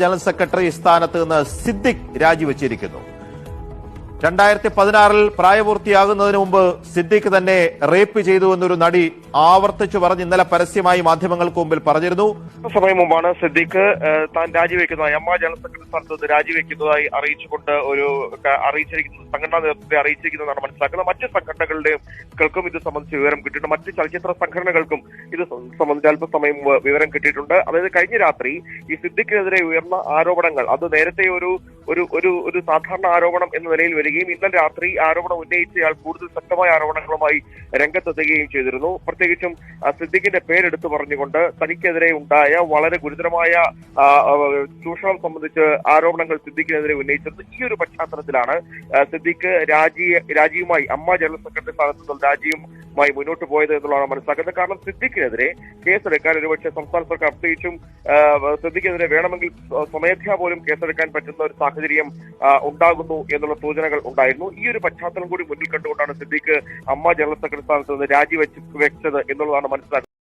General secretary സ്ഥാനത്ത് നിന്ന് സിദ്ദിഖ് രാജിവെച്ചിരിക്കുന്നു. രണ്ടായിരത്തി പതിനാറിൽ പ്രായപൂർത്തിയാകുന്നതിന് മുമ്പ് സിദ്ദിഖ് തന്നെ റേപ്പ് ചെയ്തു എന്നൊരു നടി ആവർത്തിച്ചു പറഞ്ഞ് ഇന്നലെ പരസ്യമായി മാധ്യമങ്ങൾക്ക് മുമ്പിൽ പറഞ്ഞിരുന്നു. സമയം മുമ്പാണ് സിദ്ദിഖ് താൻ രാജിവെക്കുന്നതായി അമ്മ ജനറൽ സെക്രട്ടറി സ്ഥാനത്ത് രാജിവെക്കുന്നതായി അറിയിച്ചുകൊണ്ട് ഒരു അറിയിച്ചിരിക്കുന്ന സംഘടനാ നേതൃത്വത്തെ അറിയിച്ചിരിക്കുന്നതാണ് മനസ്സിലാക്കുന്നത്. മറ്റ് സംഘടനകളുടെക്കും ഇത് സംബന്ധിച്ച് വിവരം കിട്ടിയിട്ടുണ്ട്. മറ്റ് ചലച്ചിത്ര സംഘടനകൾക്കും ഇത് സംബന്ധിച്ച് അല്പസമയം വിവരം കിട്ടിയിട്ടുണ്ട്. അതായത് കഴിഞ്ഞ രാത്രി ഈ സിദ്ദിഖിനെതിരെ ഉയർന്ന ആരോപണങ്ങൾ അത് നേരത്തെ ഒരു ഒരു ഒരു ഒരു സാധാരണ ആരോപണം എന്ന നിലയിൽ വരികയും ഇന്നലെ രാത്രി ആരോപണം ഉന്നയിച്ചയാൾ കൂടുതൽ ശക്തമായ ആരോപണങ്ങളുമായി രംഗത്തെത്തുകയും ചെയ്തിരുന്നു. പ്രത്യേകിച്ചും സിദ്ദിഖിന്റെ പേരെടുത്തു പറഞ്ഞുകൊണ്ട് തനിക്കെതിരെ ഉണ്ടായ വളരെ ഗുരുതരമായ ചൂഷണം സംബന്ധിച്ച് ആരോപണങ്ങൾ സിദ്ദിഖിനെതിരെ ഉന്നയിച്ചിരുന്നു. ഈ ഒരു പശ്ചാത്തലത്തിലാണ് സിദ്ദിഖ് രാജി രാജിയുമായി അമ്മ ജനറൽ സെക്രട്ടറി സ്ഥാനത്ത് നിന്നും രാജിയുമായി മുന്നോട്ട് പോയത് എന്നുള്ളതാണ് മനസ്സിലാക്കുന്നത്. കാരണം സിദ്ദിഖിനെതിരെ കേസെടുക്കാൻ ഒരുപക്ഷെ സംസ്ഥാന സർക്കാർ പ്രത്യേകിച്ചും സിദ്ദിഖിനെതിരെ വേണമെങ്കിൽ സ്വ- സ്വമേധ്യാ പോലും കേസെടുക്കാൻ പറ്റുന്ന ഒരു സാഹചര്യം ഉണ്ടാകുന്നു എന്നുള്ള സൂചനകൾ ഉണ്ടായിരുന്നു. ഈ ഒരു പശ്ചാത്തലം കൂടി മുന്നിൽ കണ്ടുകൊണ്ടാണ് സിദ്ദിഖ് അമ്മ ജനറൽ സെക്രട്ടറി സ്ഥാനത്ത് നിന്ന് രാജിവെച്ച് വെച്ചത് എന്നുള്ളതാണ് മനസ്സിലാക്കുന്നത്.